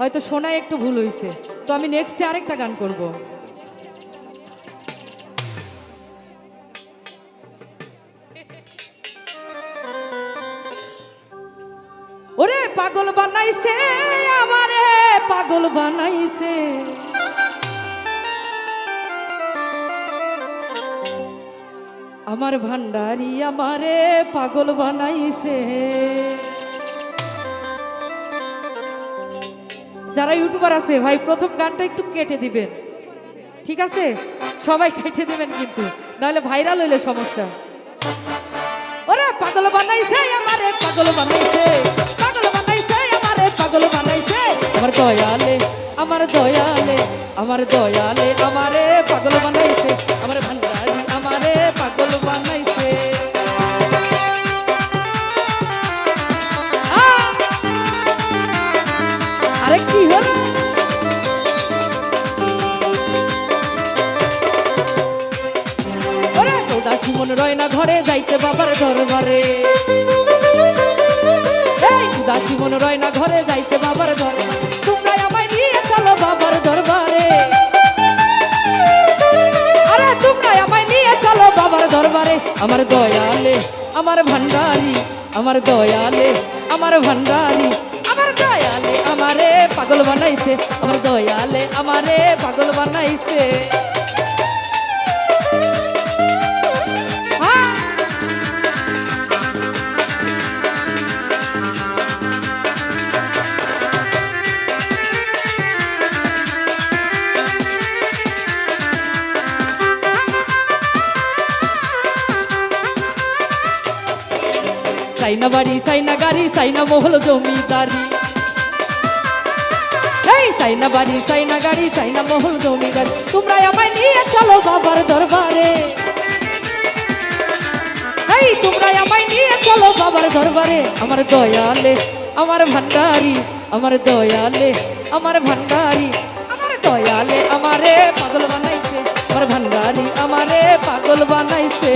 হয়তো শোনায় একটু ভুল হয়েছে তো আমি নেক্সটে আরেকটা গান করব। ওরে পাগল বানাইছে আমারে, পাগল বানাইছে। আমার ভান্ডারি আমারে পাগল বানাইছে। যারা ইউটিউবার আছে, ভাই, প্রথম গানটা একটু কেটে দিবেন। ঠিক আছে? সবাই কেটে দিবেন কিন্তু, নাহলে ভাইরাল হইলে সমস্যা। ওরে, পাগল বানাইছে আমারে, পাগল বানাইছে। পাগল বানাইছে আমারে, পাগল বানাইছে। আমার দয়ালে আমার দয়ালে আমার দয়ালে আমারে পাগল বানাইছে। মন রয় না ঘরে, যাইতে বাবার দরবারে। উদাসী মন রয় না ঘরে, যাইতে বাবার দরবারে। তোমরা আমায় নিয়ে চলো বাবার দরবারে। আরে, তোমরা আমায় নিয়ে চলো বাবার দরবারে। আমার দয়ালে, আমার ভান্ডারি আমার দয়ালে, আমার ভান্ডারি আমার দয়ালে, আমারে পাগল বানাইছে। আমার দয়ালে, আমারে পাগল বানাইছে। সাইনা বাড়ি, সাইনা গাড়ি, সাইনা মহল জমিদারি। এই সাইনা বাড়ি, সাইনা গাড়ি, সাইনা মহল জমিদারি। তোমরা আমায় নিয়ে চলো বাবার দরবারে। এই তোমরা আমায় নিয়ে চলো বাবার দরবারে। আমার দয়ালে, আমার ভান্ডারি, আমার দয়ালে, আমার ভান্ডারি, আমার দয়ালে আমারে পাগল বানাইছে। আমার ভান্ডারি আমারে পাগল বানাইছে।